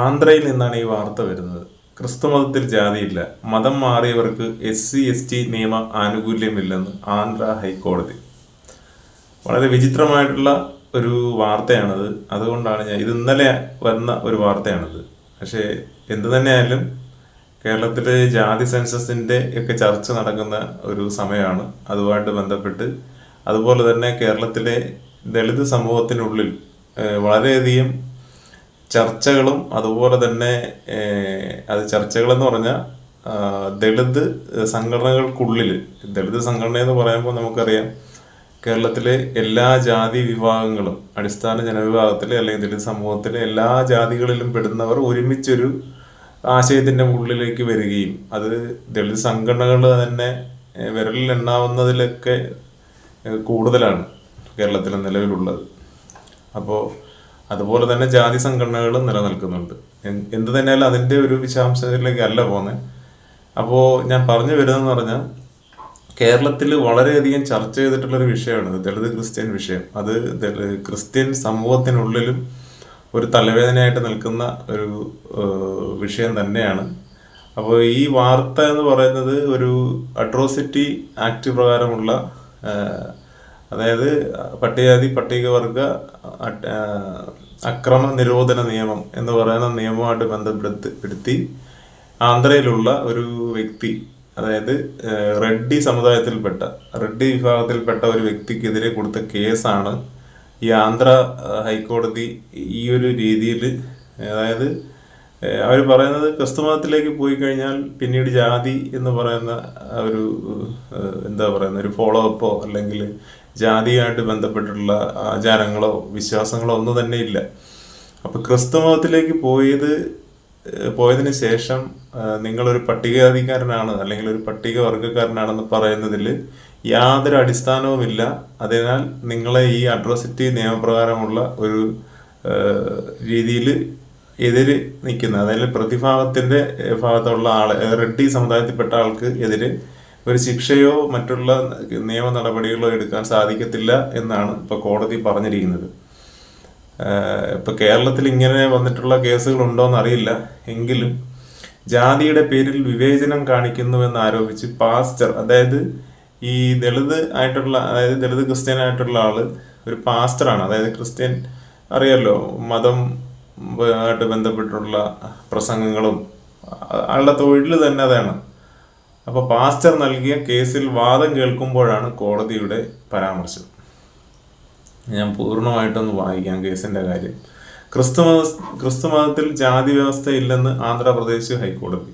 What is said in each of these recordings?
ആന്ധ്രയിൽ നിന്നാണ് ഈ വാർത്ത വരുന്നത്. ക്രിസ്തുമതത്തിൽ ജാതിയില്ല. മതം മാറിയവർക്ക് എസ് സി എസ് ടി നിയമ ആനുകൂല്യമില്ലെന്ന് ആന്ധ്ര ഹൈക്കോടതി. വളരെ വിചിത്രമായിട്ടുള്ള ഒരു വാർത്തയാണത്. അതുകൊണ്ടാണ് ഞാൻ ഇത് ഇന്നലെ വന്ന ഒരു വാർത്തയാണത്. പക്ഷേ എന്തു തന്നെയായാലും കേരളത്തിലെ ജാതി സെൻസസിന്റെ ഒക്കെ ചർച്ച നടക്കുന്ന ഒരു സമയമാണ്. അതുമായിട്ട് ബന്ധപ്പെട്ട് അതുപോലെ തന്നെ കേരളത്തിലെ ദളിത് സമൂഹത്തിനുള്ളിൽ വളരെയധികം ചർച്ചകളും അതുപോലെ തന്നെ അത് ചർച്ചകൾ എന്ന് പറഞ്ഞാൽ ദളിത് സംഘടനകൾക്കുള്ളിൽ ദളിത് സംഘടന എന്ന് പറയുമ്പോൾ നമുക്കറിയാം കേരളത്തിലെ എല്ലാ ജാതി വിഭാഗങ്ങളും അടിസ്ഥാന ജനവിഭാഗത്തിലെ അല്ലെങ്കിൽ ദളിത് സമൂഹത്തിലെ എല്ലാ ജാതികളിലും പെടുന്നവർ ഒരുമിച്ചൊരു ആശയത്തിന്റെ ഉള്ളിലേക്ക് വരികയും അത് ദളിത് സംഘടനകൾ തന്നെ വിരലിൽ എണ്ണാവുന്നതിലൊക്കെ കൂടുതലാണ് കേരളത്തിൽ നിലവിലുള്ളത്. അപ്പോൾ അതുപോലെ തന്നെ ജാതി സംഘടനകളും നിലനിൽക്കുന്നുണ്ട്. എന്ത് തന്നെയാലും അതിന്റെ ഒരു വിശദാംശത്തിലേക്ക് അല്ല പോകുന്നത് അപ്പോൾ ഞാൻ പറഞ്ഞു വരുന്നതെന്ന് പറഞ്ഞാൽ കേരളത്തിൽ വളരെയധികം ചർച്ച ചെയ്തിട്ടുള്ള ഒരു വിഷയമാണ് ദളിത് ക്രിസ്ത്യൻ വിഷയം. അത് ക്രിസ്ത്യൻ സമൂഹത്തിനുള്ളിലും ഒരു തലവേദനയായിട്ട് നിൽക്കുന്ന ഒരു വിഷയം തന്നെയാണ്. അപ്പോൾ ഈ വാർത്ത എന്ന് പറയുന്നത് ഒരു അട്രോസിറ്റി ആക്ട് പ്രകാരമുള്ള അതായത് പട്ടികജാതി പട്ടികവർഗ അക്രമ നിരോധന നിയമം എന്ന് പറയുന്ന നിയമവുമായിട്ട് ബന്ധപ്പെടുത്തി ആന്ധ്രയിലുള്ള ഒരു വ്യക്തി അതായത് റെഡ്ഡി സമുദായത്തിൽപ്പെട്ട റെഡ്ഡി വിഭാഗത്തിൽപ്പെട്ട ഒരു വ്യക്തിക്കെതിരെ കൊടുത്ത കേസാണ് ഈ ആന്ധ്ര ഹൈക്കോടതി ഈ ഒരു രീതിയിൽ അതായത് അവർ പറയുന്നത് ക്രിസ്തുമതത്തിലേക്ക് പോയി കഴിഞ്ഞാൽ പിന്നീട് ജാതി എന്ന് പറയുന്ന ഒരു എന്താ പറയുന്ന ഒരു ഫോളോ അപ്പോ അല്ലെങ്കിൽ ജാതിയായിട്ട് ബന്ധപ്പെട്ടിട്ടുള്ള ആചാരങ്ങളോ വിശ്വാസങ്ങളോ ഒന്നും തന്നെ ഇല്ല. അപ്പൊ ക്രിസ്തുമതത്തിലേക്ക് പോയത് പോയതിന് ശേഷം നിങ്ങളൊരു പട്ടികജാതിക്കാരനാണ് അല്ലെങ്കിൽ ഒരു പട്ടിക വർഗക്കാരനാണെന്ന് പറയുന്നതിൽ യാതൊരു അടിസ്ഥാനവുമില്ല. അതിനാൽ നിങ്ങളെ ഈ അട്രോസിറ്റി നിയമപ്രകാരമുള്ള ഒരു രീതിയിൽ എതിര് നിൽക്കുന്ന അതായത് പ്രതിഭാഗത്തിന്റെ ഭാഗത്തുള്ള ആൾ റെഡ്ഡി സമുദായത്തിൽപ്പെട്ട ആൾക്ക് എതിരെ ഒരു ശിക്ഷയോ മറ്റുള്ള നിയമ നടപടികളോ എടുക്കാൻ സാധിക്കത്തില്ല എന്നാണ് ഇപ്പൊ കോടതി പറഞ്ഞിരിക്കുന്നത്. ഇപ്പൊ കേരളത്തിൽ ഇങ്ങനെ വന്നിട്ടുള്ള കേസുകൾ ഉണ്ടോന്ന് അറിയില്ല. എങ്കിലും ജാതിയുടെ പേരിൽ വിവേചനം കാണിക്കുന്നുവെന്ന് ആരോപിച്ച് പാസ്റ്റർ അതായത് ഈ ദളിത് ആയിട്ടുള്ള അതായത് ദളിത് ക്രിസ്ത്യൻ ആയിട്ടുള്ള ആൾ ഒരു പാസ്റ്ററാണ്. അതായത് ക്രിസ്ത്യൻ അറിയാലോ മതം ആയിട്ട് ബന്ധപ്പെട്ടുള്ള പ്രസംഗങ്ങളും ആളുടെ തൊഴിൽ തന്നെ അതാണ്. അപ്പൊ പാസ്റ്റർ നൽകിയ കേസിൽ വാദം കേൾക്കുമ്പോഴാണ് കോടതിയുടെ പരാമർശം. ഞാൻ പൂർണമായിട്ടൊന്ന് വായിക്കാം കേസിന്റെ കാര്യം. ക്രിസ്തുമത ക്രിസ്തുമതത്തിൽ ജാതി വ്യവസ്ഥ ഇല്ലെന്ന് ആന്ധ്രാപ്രദേശ് ഹൈക്കോടതി.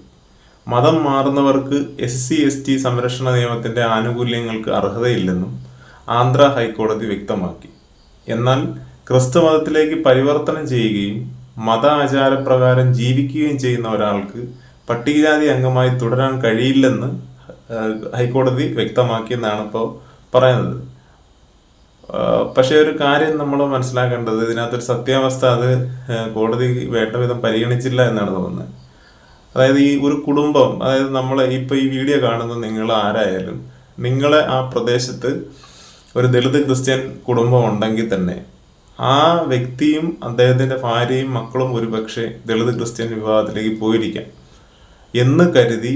മതം മാറുന്നവർക്ക് എസ് സി എസ് ടി സംരക്ഷണ നിയമത്തിന്റെ ആനുകൂല്യങ്ങൾക്ക് അർഹതയില്ലെന്നും ആന്ധ്ര ഹൈക്കോടതി വ്യക്തമാക്കി. എന്നാൽ ക്രിസ്തുമതത്തിലേക്ക് പരിവർത്തനം ചെയ്യുകയും മത ആചാരപ്രകാരം ജീവിക്കുകയും ചെയ്യുന്ന ഒരാൾക്ക് പട്ടികജാതി അംഗമായി തുടരാൻ കഴിയില്ലെന്ന് ഹൈക്കോടതി വ്യക്തമാക്കിയെന്നാണ് ഇപ്പോൾ പറയുന്നത്. പക്ഷേ ഒരു കാര്യം നമ്മൾ മനസ്സിലാക്കേണ്ടത് ഇതിനകത്തൊരു സത്യാവസ്ഥ അത് കോടതി വേണ്ട വിധം പരിഗണിച്ചില്ല എന്നാണ് തോന്നുന്നത്. അതായത് ഈ ഒരു കുടുംബം അതായത് നമ്മൾ ഇപ്പോൾ ഈ വീഡിയോ കാണുന്ന നിങ്ങൾ ആരായാലും നിങ്ങളെ ആ പ്രദേശത്ത് ഒരു ദളിത് ക്രിസ്ത്യൻ കുടുംബം ഉണ്ടെങ്കിൽ തന്നെ ആ വ്യക്തിയും അദ്ദേഹത്തിന്റെ ഭാര്യയും മക്കളും ഒരുപക്ഷെ ദളിത് ക്രിസ്ത്യൻ വിഭാഗത്തിലേക്ക് പോയിരിക്കാം. എന്ന് കരുതി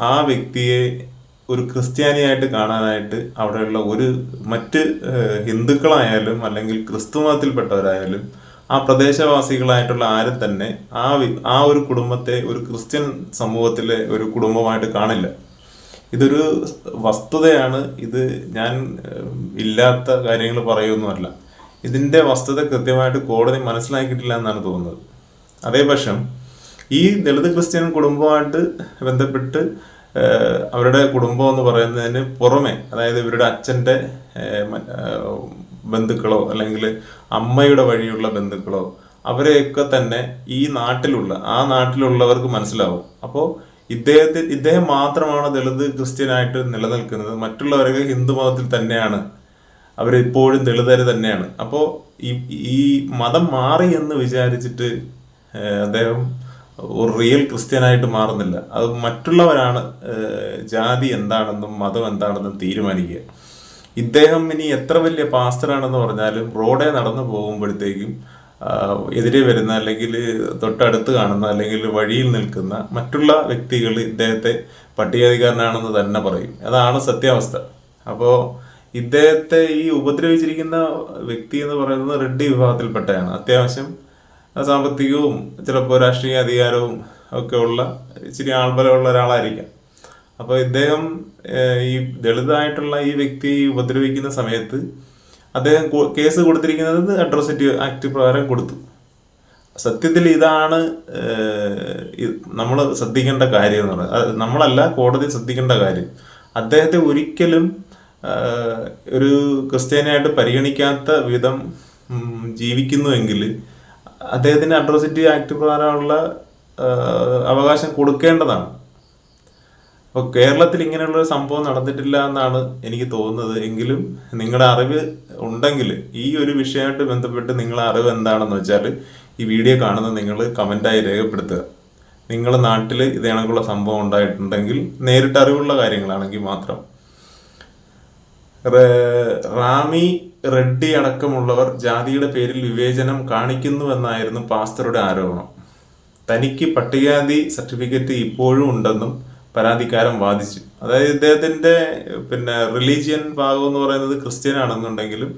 ആ വ്യക്തിയെ ഒരു ക്രിസ്ത്യാനിയായിട്ട് കാണാനായിട്ട് അവിടെയുള്ള ഒരു മറ്റ് ഹിന്ദുക്കളായാലും അല്ലെങ്കിൽ ക്രിസ്തു മതത്തിൽപ്പെട്ടവരായാലും ആ പ്രദേശവാസികളായിട്ടുള്ള ആരും തന്നെ ആ ആ ഒരു കുടുംബത്തെ ഒരു ക്രിസ്ത്യൻ സമൂഹത്തിലെ ഒരു കുടുംബമായിട്ട് കാണില്ല. ഇതൊരു വസ്തുതയാണ്. ഇത് ഞാൻ ഇല്ലാത്ത കാര്യങ്ങൾ പറയുമൊന്നുമല്ല ഇതിന്റെ വസ്തുത കൃത്യമായിട്ട് കോടതി മനസ്സിലാക്കിയിട്ടില്ല എന്നാണ് തോന്നുന്നത്. അതേപക്ഷം ഈ ദളിത് ക്രിസ്ത്യൻ കുടുംബമായിട്ട് ബന്ധപ്പെട്ട് അവരുടെ കുടുംബം എന്ന് പറയുന്നതിന് പുറമെ അതായത് ഇവരുടെ അച്ഛന്റെ ബന്ധുക്കളോ അല്ലെങ്കിൽ അമ്മയുടെ വഴിയുള്ള ബന്ധുക്കളോ അവരെയൊക്കെ തന്നെ ഈ നാട്ടിലുള്ള ആ നാട്ടിലുള്ളവർക്ക് മനസ്സിലാവും. അപ്പോൾ ഇദ്ദേഹത്തെ ഇദ്ദേഹം മാത്രമാണ് ദളിത് ക്രിസ്ത്യനായിട്ട് നിലനിൽക്കുന്നത്. മറ്റുള്ളവരൊക്കെ ഹിന്ദു മതത്തിൽ തന്നെയാണ്. അവരിപ്പോഴും ദളിതര് തന്നെയാണ്. അപ്പോൾ ഈ ഈ മതം മാറി എന്ന് വിചാരിച്ചിട്ട് അദ്ദേഹം ഒരു റിയൽ ക്രിസ്ത്യനായിട്ട് മാറുന്നില്ല. അത് മറ്റുള്ളവരാണ് ജാതി എന്താണെന്നും മതം എന്താണെന്നും തീരുമാനിക്കുക. ഇദ്ദേഹം ഇനി എത്ര വലിയ പാസ്റ്ററാണെന്ന് പറഞ്ഞാലും റോഡേ നടന്നു പോകുമ്പോഴത്തേക്കും എതിരെ വരുന്ന അല്ലെങ്കിൽ തൊട്ടടുത്ത് കാണുന്ന അല്ലെങ്കിൽ വഴിയിൽ നിൽക്കുന്ന മറ്റുള്ള വ്യക്തികൾ ഇദ്ദേഹത്തെ പട്ടികജാതിക്കാരനാണെന്ന് തന്നെ പറയും. അതാണ് സത്യാവസ്ഥ. അപ്പോൾ ഇദ്ദേഹത്തെ ഈ ഉപദ്രവിച്ചിരിക്കുന്ന വ്യക്തി എന്ന് പറയുന്നത് റെഡ്ഡി വിഭാഗത്തിൽപ്പെട്ടയാണ്. അത്യാവശ്യം സാമ്പത്തികവും ചിലപ്പോൾ രാഷ്ട്രീയ അധികാരവും ഒക്കെ ഉള്ള ഇച്ചിരി ആൾബലമുള്ള ഒരാളായിരിക്കാം. അപ്പോൾ ഇദ്ദേഹം ഈ ദളിതായിട്ടുള്ള ഈ വ്യക്തിയെ ഉപദ്രവിക്കുന്ന സമയത്ത് അദ്ദേഹം കേസ് കൊടുത്തിരിക്കുന്നത് അട്രോസിറ്റി ആക്ട് പ്രകാരം കൊടുത്തു. സത്യത്തിൽ ഇതാണ് നമ്മൾ ശ്രദ്ധിക്കേണ്ട കാര്യം എന്ന് പറയുന്നത്. നമ്മളല്ല കോടതി ശ്രദ്ധിക്കേണ്ട കാര്യം. അദ്ദേഹത്തെ ഒരിക്കലും ഒരു ക്രിസ്ത്യാനിയായിട്ട് പരിഗണിക്കാത്ത വിധം ജീവിക്കുന്നുവെങ്കിൽ അദ്ദേഹത്തിന് അട്രോസിറ്റി ആക്ട് പ്രകാരമുള്ള അവകാശം കൊടുക്കേണ്ടതാണ്. അപ്പോൾ കേരളത്തിൽ ഇങ്ങനെയുള്ള ഒരു സംഭവം നടന്നിട്ടില്ല എന്നാണ് എനിക്ക് തോന്നുന്നത്. എങ്കിലും നിങ്ങളുടെ അറിവ് ഉണ്ടെങ്കിൽ ഈ ഒരു വിഷയമായിട്ട് ബന്ധപ്പെട്ട് നിങ്ങളുടെ അറിവ് എന്താണെന്ന് വെച്ചാൽ ഈ വീഡിയോ കാണുന്ന നിങ്ങൾ കമന്റായി രേഖപ്പെടുത്തുക. നിങ്ങളുടെ നാട്ടിൽ ഇത് കണക്കുള്ള സംഭവം ഉണ്ടായിട്ടുണ്ടെങ്കിൽ നേരിട്ട് അറിവുള്ള കാര്യങ്ങളാണെങ്കിൽ മാത്രം റാമി റെഡ്ഡി അടക്കമുള്ളവർ ജാതിയുടെ പേരിൽ വിവേചനം കാണിക്കുന്നുവെന്നായിരുന്നു പാസ്റ്ററുടെ ആരോപണം. തനിക്ക് പട്ടികജാതി സർട്ടിഫിക്കറ്റ് ഇപ്പോഴും ഉണ്ടെന്നും പരാതിക്കാരൻ വാദിച്ചു. അതായത് ഇദ്ദേഹത്തിന്റെ പിന്നെ റിലീജിയൻ ഭാഗം എന്ന് പറയുന്നത് ക്രിസ്ത്യൻ ആണെന്നുണ്ടെങ്കിലും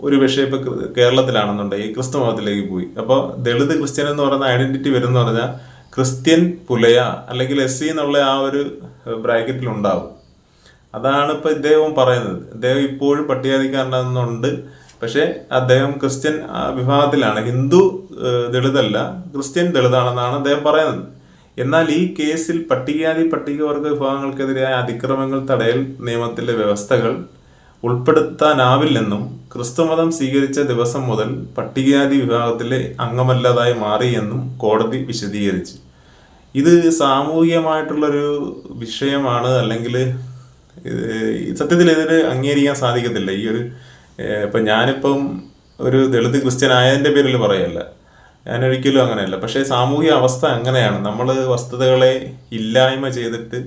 ഒരു പക്ഷേ ഇപ്പൊ കേരളത്തിലാണെന്നുണ്ടെങ്കിൽ ക്രിസ്തു മതത്തിലേക്ക് പോയി. അപ്പോൾ ദളിത് ക്രിസ്ത്യൻ എന്ന് പറയുന്ന ഐഡന്റിറ്റി വരുന്ന പറഞ്ഞാൽ ക്രിസ്ത്യൻ പുലയ അല്ലെങ്കിൽ എസ് സി എന്നുള്ള ആ ഒരു ബ്രാക്കറ്റിൽ ഉണ്ടാവും അതാണ് ഇപ്പൊ ഇദ്ദേഹം പറയുന്നത്. ഇദ്ദേഹം ഇപ്പോഴും പട്ടികജാതിക്കാരനെന്നുണ്ട് പക്ഷെ അദ്ദേഹം ക്രിസ്ത്യൻ വിഭാഗത്തിലാണ്. ഹിന്ദു ദളിതല്ല. ക്രിസ്ത്യൻ ദളിതാണെന്നാണ് അദ്ദേഹം പറയുന്നത്. എന്നാൽ ഈ കേസിൽ പട്ടികജാതി പട്ടികവർഗ വിഭാഗങ്ങൾക്കെതിരായ അതിക്രമങ്ങൾ തടയൽ നിയമത്തിലെ വ്യവസ്ഥകൾ ഉൾപ്പെടുത്താനാവില്ലെന്നും ക്രിസ്തുമതം സ്വീകരിച്ച ദിവസം മുതൽ പട്ടികജാതി വിഭാഗത്തിലെ അംഗമല്ലാതായി മാറിയെന്നും കോടതി വിശദീകരിച്ചു. ഇത് സാമൂഹികമായിട്ടുള്ളൊരു വിഷയമാണ്. അല്ലെങ്കിൽ സത്യത്തിൽ ഇതിന് അംഗീകരിക്കാൻ സാധിക്കത്തില്ല. ഈ ഒരു ഇപ്പം ഞാനിപ്പം ഒരു ദളിത് ക്രിസ്ത്യൻ ആയതിന്റെ പേരിൽ പറയല്ല. ഞാനൊരിക്കലും അങ്ങനെയല്ല. പക്ഷേ സാമൂഹിക അവസ്ഥ അങ്ങനെയാണ്. നമ്മൾ വസ്തുതകളെ ഇല്ലായ്മ ചെയ്തിട്ട്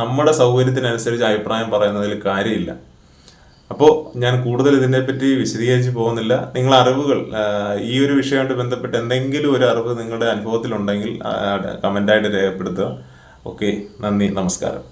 നമ്മുടെ സൗകര്യത്തിനനുസരിച്ച് അഭിപ്രായം പറയുന്നതിൽ കാര്യമില്ല. അപ്പോൾ ഞാൻ കൂടുതൽ ഇതിനെപ്പറ്റി വിശദീകരിച്ച് പോകുന്നില്ല. നിങ്ങൾ അറിവുകൾ ഈ ഒരു വിഷയമായിട്ട് ബന്ധപ്പെട്ട് എന്തെങ്കിലും ഒരു അറിവ് നിങ്ങളുടെ അനുഭവത്തിലുണ്ടെങ്കിൽ കമന്റായിട്ട് രേഖപ്പെടുത്തുക. ഓക്കെ നന്ദി നമസ്കാരം.